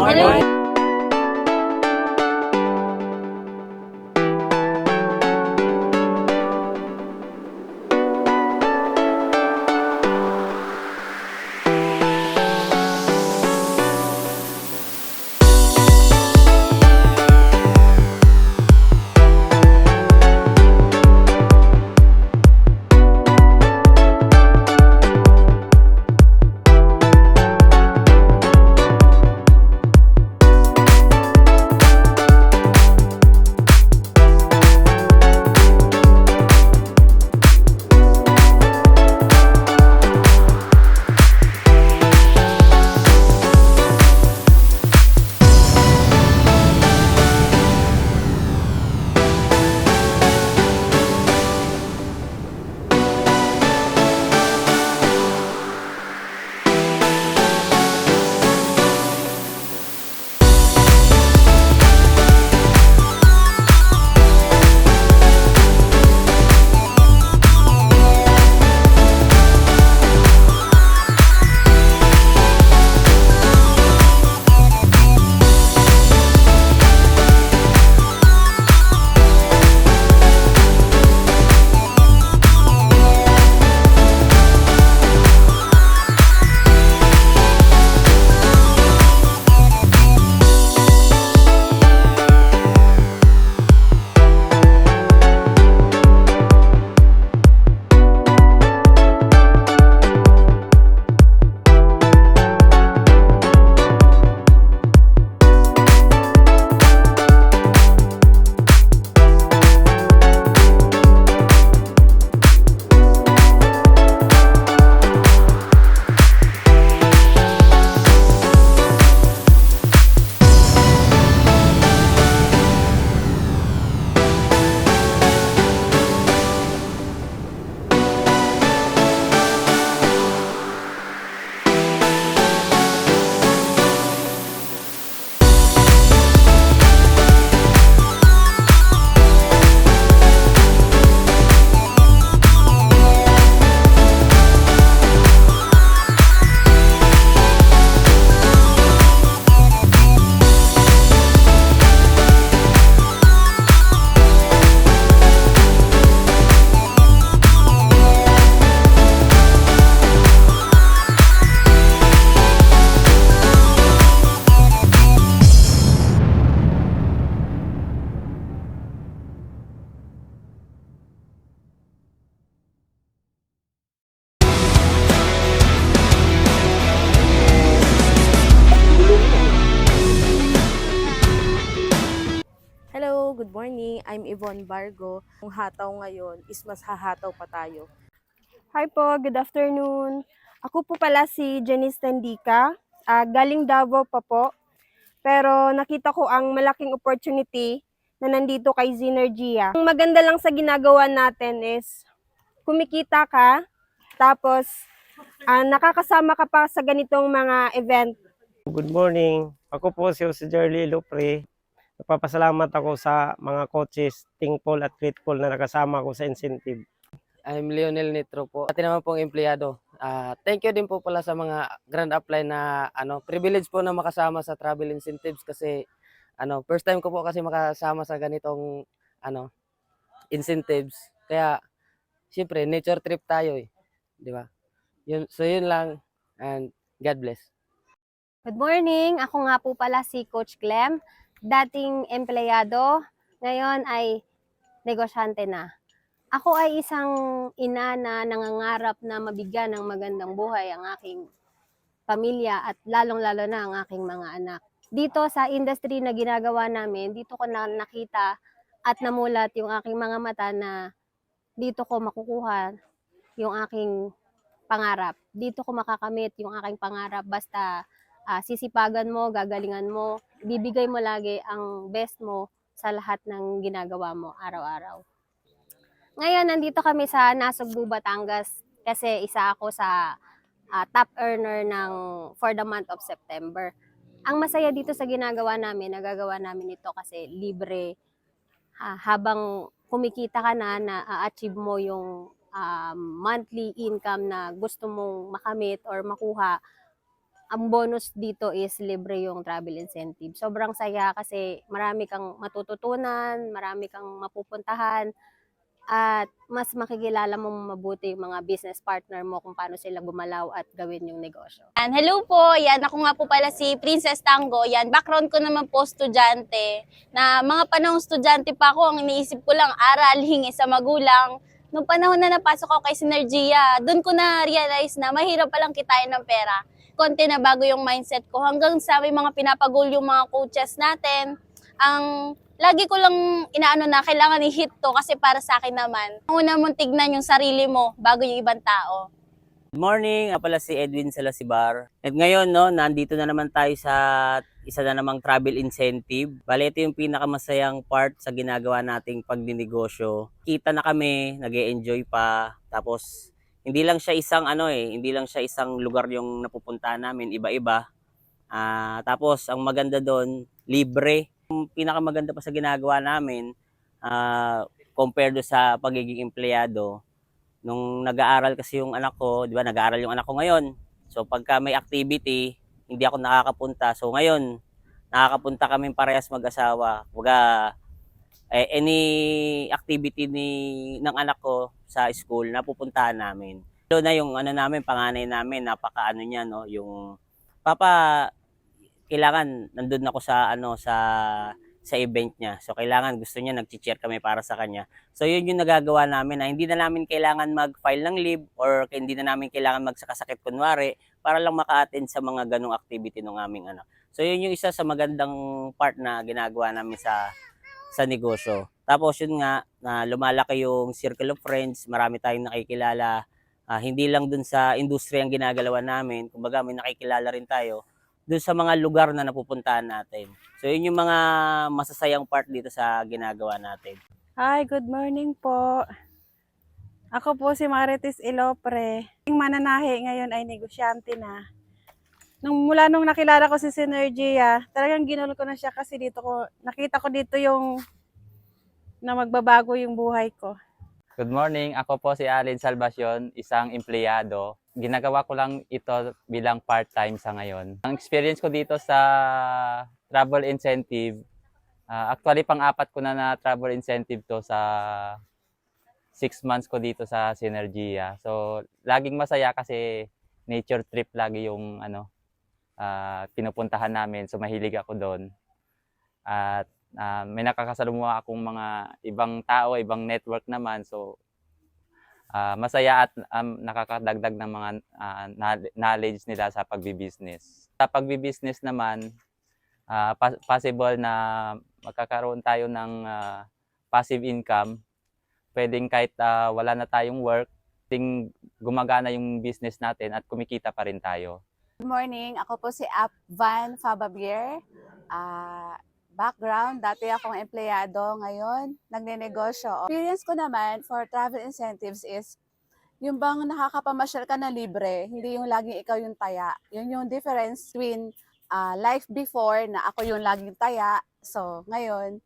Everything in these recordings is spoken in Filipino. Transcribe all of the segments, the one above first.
Morning. Good morning. I'm Yvonne Bargo. Ang hataw ngayon is mas hahataw pa tayo. Hi po, good afternoon. Ako po pala si Janice Tandika. Ah, galing Davao pa po. Pero nakita ko ang malaking opportunity na nandito kay Zinergia. Ang maganda lang sa ginagawa natin is kumikita ka, tapos ah, nakakasama ka pa sa ganitong mga event. Good morning. Ako po si Jose Jerly Lupre. Nagpapasalamat ako sa mga coaches, thankful at grateful na nakasama ko sa incentive. I'm Lionel Nitro po. Pati naman pong empleyado. Ah, thank you din po pala sa mga grand apply na ano, privilege po na makasama sa travel incentives kasi ano, first time ko po kasi makasama sa ganitong ano, incentives. Kaya siyempre nature trip tayo eh, 'di ba? Yun so yun lang and God bless. Good morning! Ako nga po pala si Coach Clem, dating empleyado, ngayon ay negosyante na. Ako ay isang ina na nangangarap na mabigyan ng magandang buhay ang aking pamilya at lalong-lalo na ang aking mga anak. Dito sa industry na ginagawa namin, dito ko na nakita at namulat yung aking mga mata na dito ko makukuha yung aking pangarap. Dito ko makakamit yung aking pangarap basta ah, sisipagan mo, gagalingan mo, bibigay mo lagi ang best mo sa lahat ng ginagawa mo araw-araw. Ngayon, nandito kami sa Nasugbu, Batangas kasi isa ako sa ah, top earner ng for the month of September. Ang masaya dito sa ginagawa namin, nagagawa namin ito kasi libre ah, habang kumikita ka na, na-achieve mo yung um, monthly income na gusto mong makamit or makuha, ang bonus dito is libre yung travel incentive. Sobrang saya kasi marami kang matututunan, marami kang mapupuntahan, at mas makikilala mo mabuti yung mga business partner mo kung paano sila gumalaw at gawin yung negosyo. Yan, hello po. Yan, ako nga po pala si Princess Tango. Yan, background ko naman po estudyante. Na mga panahong estudyante pa ako, ang iniisip ko lang aral, hingi sa magulang. Nung panahon na napasok ako kay Synergia, doon ko na realize na mahirap palang kitain ng pera. Konti na bago yung mindset ko. Hanggang sa may mga pinapagul yung mga coaches natin. Ang lagi ko lang inaano na kailangan i-hit to kasi para sa akin naman. Una mong tignan yung sarili mo bago yung ibang tao. Morning, pala si Edwin Salasibar. At ngayon, no, nandito na naman tayo sa isa na namang travel incentive. Bale, ito yung pinakamasayang part sa ginagawa nating pagdinegosyo. Kita na kami, nag enjoy pa. Tapos, hindi lang siya isang ano eh, hindi lang siya isang lugar yung napupuntahan namin, iba-iba. Ah, tapos, ang maganda doon, libre. Yung pinakamaganda pa sa ginagawa namin, ah, compared do sa pagiging empleyado, nung nag-aaral kasi yung anak ko, di ba, nag-aaral yung anak ko ngayon. So pagka may activity, hindi ako nakakapunta. So ngayon, nakakapunta kami parehas mag-asawa. Kumaga, eh, any activity ni ng anak ko sa school, napupuntahan namin. So na yung ano namin, panganay namin, napaka ano niya, no, yung papa kailangan nandun ako sa ano sa sa event niya. So kailangan gusto niya nag-cheer kami para sa kanya. So yun yung nagagawa namin na hindi na namin kailangan mag-file ng leave or hindi na namin kailangan magsakasakit kunwari para lang maka-attend sa mga ganong activity ng aming anak. So yun yung isa sa magandang part na ginagawa namin sa sa negosyo. Tapos yun nga na lumalaki yung circle of friends, marami tayong nakikilala. Ah, hindi lang dun sa industriya ang ginagalawan namin, kumbaga may nakikilala rin tayo dun sa mga lugar na napupuntahan natin. So yun yung mga masasayang part dito sa ginagawa natin. Hi, good morning po. Ako po si Marites Ilopre. Yung mananahi ngayon ay negosyante na. Nung mula nung nakilala ko si Synergia, talagang ginol ko na siya kasi dito ko, nakita ko dito yung na magbabago yung buhay ko. Good morning, ako po si Alin Salvacion, isang empleyado. Ginagawa ko lang ito bilang part-time sa ngayon. Ang experience ko dito sa travel incentive, ah, actually pang-apat ko na na travel incentive to sa six months ko dito sa Synergia. So, laging masaya kasi nature trip lagi yung ano, ah, pinupuntahan namin. So, mahilig ako doon. At ah, may nakakasalumuha akong mga ibang tao, ibang network naman. So, ah, masaya at um, nakakadagdag ng mga knowl- knowledge nila sa pagbi-business. Sa pagbi-business naman, pas- possible na magkakaroon tayo ng ah, passive income. Pwedeng kahit ah, wala na tayong work, pwedeng gumagana yung business natin at kumikita pa rin tayo. Good morning. Ako po si Ap Van Fababier. Ah, background, dati akong empleyado. Ngayon, nagnenegosyo. Experience ko naman for travel incentives is yung bang nakakapamasyal ka na libre, hindi yung laging ikaw yung taya. Yun yung difference between ah, life before na ako yung laging taya. So, ngayon,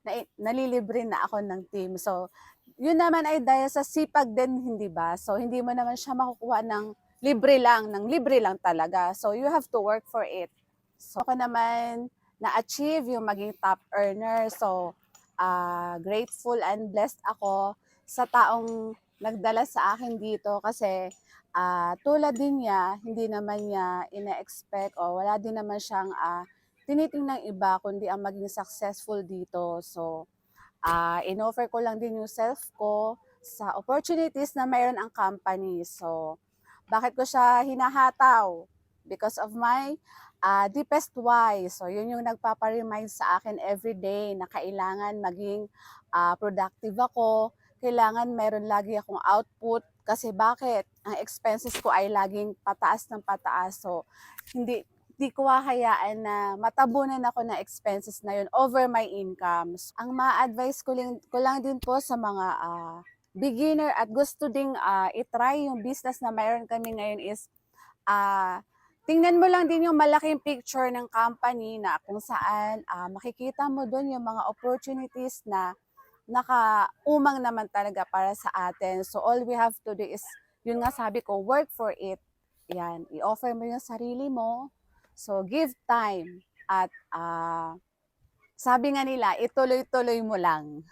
na, nalilibre na ako ng team. So, yun naman ay dahil sa sipag din, hindi ba? So, hindi mo naman siya makukuha ng libre lang, ng libre lang talaga. So, you have to work for it. So, ako naman na-achieve yung maging top earner. So, ah, grateful and blessed ako sa taong nagdala sa akin dito kasi ah, tulad din niya, hindi naman niya ina-expect o wala din naman siyang ah, tinitingnan iba kundi ang maging successful dito. So, ah in-offer ko lang din yung self ko sa opportunities na mayroon ang company. So, bakit ko siya hinahataw? Because of my ah, deepest why. So, yun yung nagpaparemind sa akin every day na kailangan maging ah, productive ako. Kailangan meron lagi akong output. Kasi bakit? Ang expenses ko ay laging pataas ng pataas. So, hindi, di ko hahayaan na matabunan ako ng expenses na yun over my incomes. Ang ma-advise ko lang, ko lang din po sa mga ah, beginner at gusto ding ah, itry yung business na mayroon kami ngayon is ah, tingnan mo lang din yung malaking picture ng company na kung saan ah, makikita mo doon yung mga opportunities na nakaumang naman talaga para sa atin. So all we have to do is, yun nga sabi ko, work for it. yan, i-offer mo yung sarili mo. So, give time at ah, sabi nga nila, ituloy-tuloy mo lang.